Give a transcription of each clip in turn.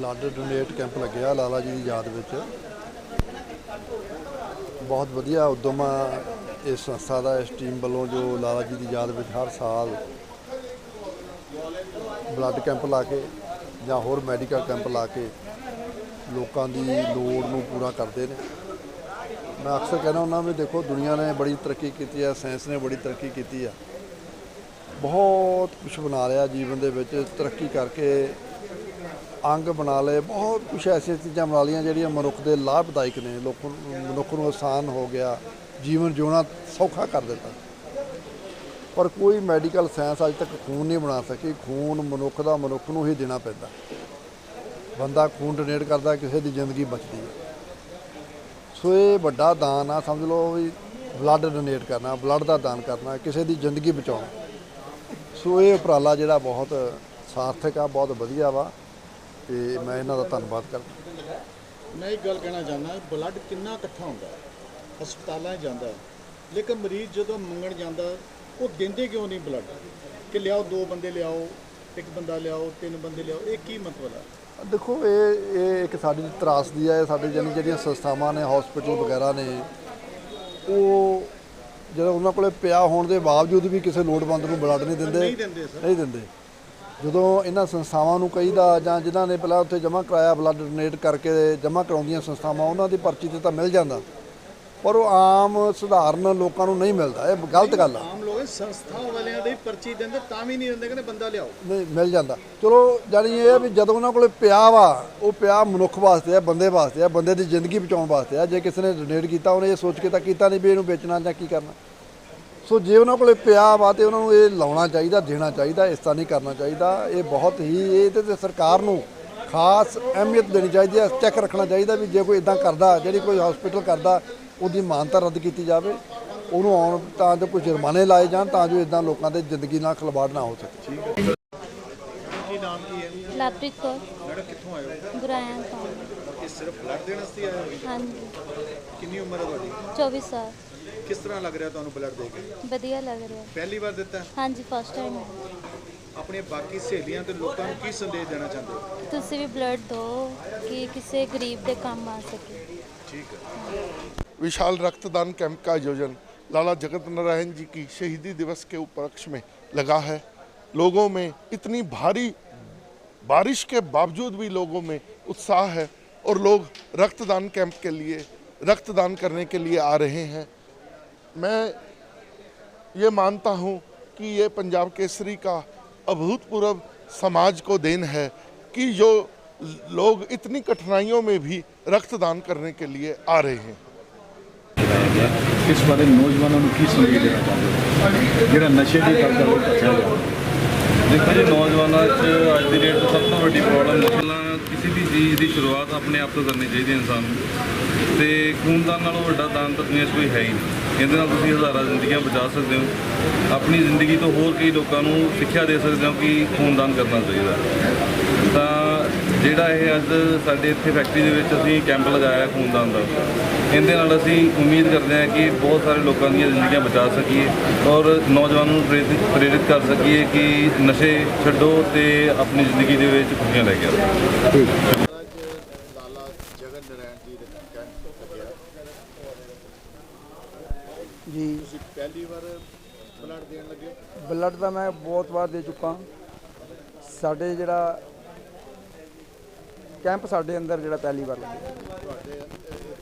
Blood donate camp ਲੱਗਿਆ ਲਾਲਾ ਜੀ ਦੀ ਯਾਦ ਵਿੱਚ। ਬਹੁਤ ਵਧੀਆ ਉਦਮ ਆ ਇਸ ਸੰਸਥਾ ਦਾ, ਇਸ ਟੀਮ ਵੱਲੋਂ ਜੋ ਲਾਲਾ ਜੀ ਦੀ ਯਾਦ ਵਿੱਚ ਹਰ ਸਾਲ ਬਲੱਡ ਕੈਂਪ ਲਾ ਕੇ ਜਾਂ ਹੋਰ ਮੈਡੀਕਲ ਕੈਂਪ ਲਾ ਕੇ ਲੋਕਾਂ ਦੀ ਲੋੜ ਨੂੰ ਪੂਰਾ ਕਰਦੇ ਨੇ। ਮੈਂ ਅਕਸਰ ਕਹਿੰਦਾ ਹੁੰਦਾ ਵੀ ਦੇਖੋ, ਦੁਨੀਆ ਨੇ ਬੜੀ ਤਰੱਕੀ ਕੀਤੀ ਹੈ ਸਾਇੰਸ ਨੇ ਬੜੀ ਤਰੱਕੀ ਕੀਤੀ ਆ। ਬਹੁਤ ਕੁਝ ਬਣਾ ਲਿਆ ਜੀਵਨ ਦੇ ਵਿੱਚ ਤਰੱਕੀ ਕਰਕੇ ਅੰਗ ਬਣਾ ਲਏ, ਬਹੁਤ ਕੁਝ ਐਸੀਆਂ ਚੀਜ਼ਾਂ ਬਣਾ ਲਈਆਂ ਜਿਹੜੀਆਂ ਮਨੁੱਖ ਦੇ ਲਾਭਦਾਇਕ ਨੇ, ਲੋਕ ਮਨੁੱਖ ਨੂੰ ਆਸਾਨ ਹੋ ਗਿਆ, ਜੀਵਨ ਜਿਉਣਾ ਸੌਖਾ ਕਰ ਦਿੱਤਾ। ਪਰ ਕੋਈ ਮੈਡੀਕਲ ਸਾਇੰਸ ਅਜੇ ਤੱਕ ਖੂਨ ਨਹੀਂ ਬਣਾ ਸਕੀ, ਖੂਨ ਮਨੁੱਖ ਦਾ ਮਨੁੱਖ ਨੂੰ ਹੀ ਦੇਣਾ ਪੈਂਦਾ। ਬੰਦਾ ਖੂਨ ਡੋਨੇਟ ਕਰਦਾ, ਕਿਸੇ ਦੀ ਜ਼ਿੰਦਗੀ ਬਚਦੀ ਹੈ ਸੋ ਇਹ ਵੱਡਾ ਦਾਨ ਆ, ਸਮਝ ਲਓ ਵੀ ਬਲੱਡ ਡੋਨੇਟ ਕਰਨਾ ਬਲੱਡ ਦਾ ਦਾਨ ਕਰਨਾ, ਕਿਸੇ ਦੀ ਜ਼ਿੰਦਗੀ ਬਚਾਉਣਾ। ਸੋ ਇਹ ਉਪਰਾਲਾ ਜਿਹੜਾ ਬਹੁਤ ਸਾਰਥਕ ਆ, ਬਹੁਤ ਵਧੀਆ ਵਾ। ਤੇ ਮੈਂ ਇਹਨਾਂ ਦਾ ਧੰਨਵਾਦ ਕਰਦਾ। ਮੈਂ ਇੱਕ ਗੱਲ ਕਹਿਣਾ ਚਾਹੁੰਦਾ ਬਲੱਡ ਕਿੰਨਾ ਇਕੱਠਾ ਹੁੰਦਾ। ਹਸਪਤਾਲਾਂ ਜਾਂਦਾ। ਲੇਕਿਨ ਮਰੀਜ਼ ਜਦੋਂ ਮੰਗਣ ਜਾਂਦਾ ਉਹ ਦਿੰਦੇ ਕਿਉਂ ਨਹੀਂ ਬਲੱਡ ਕਿ ਲਿਆਓ ਦੋ ਬੰਦੇ ਲਿਆਓ ਇੱਕ ਬੰਦਾ ਲਿਆਓ ਤਿੰਨ ਬੰਦੇ ਲਿਆਓ ਇਹ ਕੀ ਮਤਲਬ ਹੈ? ਦੇਖੋ ਇਹ ਇਹ ਇੱਕ ਸਾਡੀ ਤਰਾਸਦੀ ਹੈ ਸਾਡੇ ਜਾਨੀ ਜਿਹੜੀਆਂ ਸੰਸਥਾਵਾਂ ਨੇ ਹਸਪੀਟਲ ਵਗੈਰਾ ਨੇ ਉਹ ਜਦੋਂ ਉਹਨਾਂ ਕੋਲੇ ਪਿਆ ਹੋਣ ਦੇ ਬਾਵਜੂਦ ਵੀ ਕਿਸੇ ਲੋੜਵੰਦ ਨੂੰ ਬਲੱਡ ਨਹੀਂ ਦਿੰਦੇ ਨਹੀਂ ਦਿੰਦੇ ਸਰ। ਨਹੀਂ ਦਿੰਦੇ। ਜਦੋਂ ਇਹਨਾਂ ਸੰਸਥਾਵਾਂ ਨੂੰ ਕਹੀਦਾ ਜਾਂ ਜਿਨ੍ਹਾਂ ਨੇ ਪਹਿਲਾਂ ਉੱਥੇ ਜਮ੍ਹਾਂ ਕਰਾਇਆ ਬਲੱਡ ਡੋਨੇਟ ਕਰਕੇ ਜਮ੍ਹਾਂ ਕਰਾਉਂਦੀਆਂ ਸੰਸਥਾਵਾਂ ਉਹਨਾਂ ਦੀ ਪਰਚੀ ਤੇ ਤਾਂ ਮਿਲ ਜਾਂਦਾ। ਪਰ ਉਹ ਆਮ ਸਧਾਰਨ ਲੋਕਾਂ ਨੂੰ ਨਹੀਂ ਮਿਲਦਾ ਇਹ ਗਲਤ ਗੱਲ ਆ। ਆਮ ਲੋਕ ਸੰਸਥਾ ਵਾਲਿਆਂ ਦੀ ਪਰਚੀ ਦਿੰਦੇ ਤਾਂ ਵੀ ਨਹੀਂ ਦਿੰਦੇ ਕਹਿੰਦੇ ਬੰਦਾ ਲਿਆਓ। ਨਹੀਂ ਮਿਲ ਜਾਂਦਾ। ਚਲੋ ਜਾਣੀ ਇਹ ਆ ਵੀ ਜਦੋਂ ਉਹਨਾਂ ਕੋਲੇ ਪਿਆ ਵਾ ਉਹ ਪਿਆ ਮਨੁੱਖ ਵਾਸਤੇ ਆ ਬੰਦੇ ਵਾਸਤੇ ਆ ਬੰਦੇ ਦੀ ਜ਼ਿੰਦਗੀ ਬਚਾਉਣ ਵਾਸਤੇ ਆ। ਜੇ ਕਿਸੇ ਨੇ ਡੋਨੇਟ ਕੀਤਾ ਉਹਨੇ ਇਹ ਸੋਚ ਕੇ ਤਾਂ ਕੀਤਾ ਨਹੀਂ ਵੀ ਇਹਨੂੰ ਵੇਚਣਾ ਜਾਂ ਕੀ ਕਰਨਾ। ਸੋ ਜੇ ਉਹਨਾਂ ਕੋਲੇ ਪਿਆ ਵਾ ਤੇ ਉਹਨਾਂ ਨੂੰ ਇਹ ਲਾਉਣਾ ਚਾਹੀਦਾ ਦੇਣਾ ਚਾਹੀਦਾ ਇਸ ਤਰ੍ਹਾਂ ਨਹੀਂ ਕਰਨਾ ਚਾਹੀਦਾ। ਇਹ ਬਹੁਤ ਹੀ ਇਹਦੇ ਤੇ ਸਰਕਾਰ ਨੂੰ ਖਾਸ ਅਹਿਮੀਅਤ ਦੇਣੀ ਚਾਹੀਦੀ ਹੈ ਚੈੱਕ ਰੱਖਣਾ ਚਾਹੀਦਾ ਵੀ ਜੇ ਕੋਈ ਇਦਾਂ ਕਰਦਾ ਜਿਹੜੀ ਕੋਈ ਹਸਪੀਟਲ ਕਰਦਾ ਉਹਦੀ ਮਾਨਤਾ ਰੱਦ ਕੀਤੀ ਜਾਵੇ। ਉਹਨੂੰ ਆਉਣ ਤਾਂ ਜੋ ਕੁਝ ਜੁਰਮਾਨੇ ਲਾਏ ਜਾਣ ਤਾਂ ਜੋ ਇਦਾਂ ਲੋਕਾਂ ਦੇ ਜ਼ਿੰਦਗੀ ਨਾਲ ਖਿਲਵਾੜ ਨਾ ਹੋ ਸਕੇ। ਕੀ ਨਾਮ ਕੀ ਹੈ? ਲਵਪ੍ਰੀਤ ਕੌਰ। ਮੈਡਮ ਕਿੱਥੋਂ ਆਏ ਹੋ? ਗੁਰਾਇਆ ਤੋਂ। ਇਹ ਸਿਰਫ ਬਲੱਡ ਦੇਣ ਵਾਸਤੇ ਆਏ ਹੋ? ਹਾਂਜੀ। ਕਿੰਨੀ ਉਮਰ ਹੈ ਤੁਹਾਡੀ? 24 ਸਾਲ। ਕਿਸ ਤਰ੍ਹਾਂ ਲੱਗ ਰਿਹਾ ਤੁਹਾਨੂੰ ਬਲੱਡ ਦੇ ਕੇ ਵਧੀਆ ਲੱਗ ਰਿਹਾ ਪਹਿਲੀ ਵਾਰ ਦਿੱਤਾ ਹਾਂਜੀ ਫਸਟ ਟਾਈਮ ਹੈ ਆਪਣੀਆਂ ਬਾਕੀ ਸਹੇਲੀਆਂ ਤੇ ਲੋਕਾਂ ਨੂੰ ਕੀ ਸੰਦੇਸ਼ ਦੇਣਾ ਚਾਹੁੰਦੇ ਹੋ ਤੁਸੀਂ ਵੀ ਬਲੱਡ ਦਿਓ ਕਿ ਕਿਸੇ ਗਰੀਬ ਦੇ ਕੰਮ ਆ ਸਕੇ ਠੀਕ ਹੈ विशाल रक्तदान कैंप का आयोजन लाला जगत नारायण जी की शहीदी दिवस के उपलक्ष्य में लगा है लोगों में इतनी भारी बारिश के बावजूद भी लोगों में उत्साह है और लोग रक्तदान कैंप के लिए रक्तदान करने के लिए आ रहे हैं मैं ये मानता हूँ कि ये पंजाब केसरी का अभूतपूर्व समाज को देन है कि जो लोग इतनी कठिनाइयों में भी रक्तदान करने के लिए आ रहे हैं ਲਗਾਇਆ ਗਿਆ ਇਸ ਬਾਰੇ ਨੌਜਵਾਨਾਂ ਨੂੰ ਕੀ ਸੰਦੇਸ਼ ਦੇਣਾ ਚਾਹੁੰਦੇ ਹੋ ਜਿਹੜਾ ਨਸ਼ੇ ਦੀ ਤਰਫ ਵੱਲ ਭੱਜਿਆ ਜਾ ਦੇਖੋ ਜੀ ਨੌਜਵਾਨਾਂ 'ਚ ਅੱਜ ਦੀ ਡੇਟ 'ਚ ਸਭ ਤੋਂ ਵੱਡੀ ਪ੍ਰੋਬਲਮ ਪਹਿਲਾਂ ਕਿਸੇ ਵੀ ਚੀਜ਼ ਦੀ ਸ਼ੁਰੂਆਤ ਆਪਣੇ ਆਪ ਤੋਂ ਕਰਨੀ ਚਾਹੀਦੀ ਹੈ ਇਨਸਾਨ ਨੂੰ ਤੇ ਖੂਨਦਾਨ ਨਾਲੋਂ ਵੱਡਾ ਦਾਨ ਤਾਂ ਦੁਨੀਆ 'ਚ ਕੋਈ ਹੈ ਹੀ ਨਹੀਂ ਇਹਦੇ ਨਾਲ ਤੁਸੀਂ ਹਜ਼ਾਰਾਂ ਜ਼ਿੰਦਗੀਆਂ ਬਚਾ ਸਕਦੇ ਹੋ। ਆਪਣੀ ਜ਼ਿੰਦਗੀ ਤੋਂ ਹੋਰ ਕਈ ਲੋਕਾਂ ਨੂੰ ਸਿੱਖਿਆ ਦੇ ਸਕਦੇ ਹੋ ਕਿ ਖੂਨਦਾਨ ਕਰਨਾ ਚਾਹੀਦਾ। ਤਾਂ ਜਿਹੜਾ ਇਹ ਅੱਜ ਸਾਡੇ ਇੱਥੇ ਫੈਕਟਰੀ ਦੇ ਵਿੱਚ ਅਸੀਂ ਕੈਂਪ ਲਗਾਇਆ ਖੂਨਦਾਨ ਦਾ, ਇਹਦੇ ਨਾਲ ਅਸੀਂ ਉਮੀਦ ਕਰਦੇ ਹਾਂ ਕਿ ਬਹੁਤ ਸਾਰੇ ਲੋਕਾਂ ਦੀਆਂ ਜ਼ਿੰਦਗੀਆਂ ਬਚਾ ਸਕੀਏ ਔਰ ਨੌਜਵਾਨਾਂ ਨੂੰ ਪ੍ਰੇਰਿਤ ਪ੍ਰੇਰਿਤ ਕਰ ਸਕੀਏ ਕਿ ਨਸ਼ੇ ਛੱਡੋ ਤੇ ਆਪਣੀ ਜ਼ਿੰਦਗੀ ਦੇ ਵਿੱਚ ਖੁਸ਼ੀਆਂ ਲੈ ਕੇ ਆਓ ਅੱਜ ਲਾਲਾ ਜਗਨ ਨਾਰਾਇਣ ਜੀ ਦੇ ਕੈਂਪ ਲੱਗਿਆ ਜੀ। ਤੁਸੀਂ ਪਹਿਲੀ ਵਾਰ ਬਲੱਡ ਦੇਣ ਲੱਗੇ? ਬਲੱਡ ਤਾਂ ਮੈਂ ਬਹੁਤ ਵਾਰ ਦੇ ਚੁੱਕਾ। ਸਾਡੇ ਜਿਹੜਾ ਕੈਂਪ ਸਾਡੇ ਅੰਦਰ ਜਿਹੜਾ ਪਹਿਲੀ ਵਾਰ ਲੱਗਿਆ ਤੁਹਾਡੇ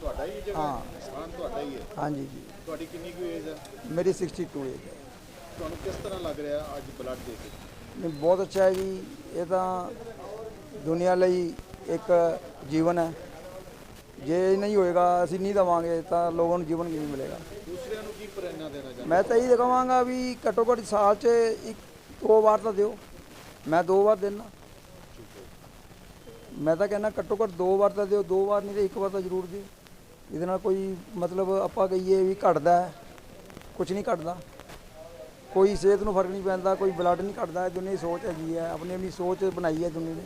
ਤੁਹਾਡਾ ਹੀ ਜਗ੍ਹਾ ਹਾਂ। ਸਥਾਨ ਤੁਹਾਡਾ ਹੀ ਹੈ? ਹਾਂਜੀ ਜੀ। ਤੁਹਾਡੀ ਕਿੰਨੀ ਕੁ ਏਜ ਹੈ? ਮੇਰੀ 62 ਏਜ ਹੈ। ਤੁਹਾਨੂੰ ਕਿਸ ਤਰ੍ਹਾਂ ਲੱਗ ਰਿਹਾ ਅੱਜ ਬਲੱਡ ਦੇ ਕੇ? ਨਹੀਂ ਬਹੁਤ ਅੱਛਾ ਹੈ ਜੀ। ਇਹ ਤਾਂ ਦੁਨੀਆ ਲਈ ਇੱਕ ਜੀਵਨ ਹੈ। ਜੇ ਇਹ ਨਹੀਂ ਹੋਏਗਾ ਅਸੀਂ ਨਹੀਂ ਦਵਾਂਗੇ ਤਾਂ ਲੋਕਾਂ ਨੂੰ ਜੀਵਨ ਕਿਵੇਂ ਮਿਲੇਗਾ? ਦੂਸਰਿਆਂ ਨੂੰ ਕੀ ਪ੍ਰੇਰਣਾ ਦੇਣਾ ਚਾਹੁੰਦੇ ਮੈਂ ਤਾਂ ਇਹ ਕਹਾਂਗਾ ਵੀ ਘੱਟੋ ਘੱਟ ਸਾਲ 'ਚ ਇੱਕ ਦੋ ਵਾਰ ਤਾਂ ਦਿਓ। ਮੈਂ ਦੋ ਵਾਰ ਦੇਣਾ ਮੈਂ ਤਾਂ ਕਹਿੰਦਾ ਘੱਟੋ ਘੱਟ ਦੋ ਵਾਰ ਤਾਂ ਦਿਓ ਦੋ ਵਾਰ ਨਹੀਂ ਤਾਂ ਇੱਕ ਵਾਰ ਤਾਂ ਜ਼ਰੂਰ ਦਿਓ। ਇਹਦੇ ਨਾਲ ਕੋਈ ਮਤਲਬ ਆਪਾਂ ਕਹੀਏ ਵੀ ਘਟਦਾ ਕੁਝ ਨਹੀਂ ਘਟਦਾ। ਕੋਈ ਸਿਹਤ ਨੂੰ ਫ਼ਰਕ ਨਹੀਂ ਪੈਂਦਾ ਕੋਈ ਬਲੱਡ ਨਹੀਂ ਘਟਦਾ ਦੁਨੀਆ ਦੀ ਸੋਚ ਹੈਗੀ ਹੈ। ਆਪਣੀ ਆਪਣੀ ਸੋਚ ਬਣਾਈ ਹੈ ਦੁਨੀਆ ਨੇ।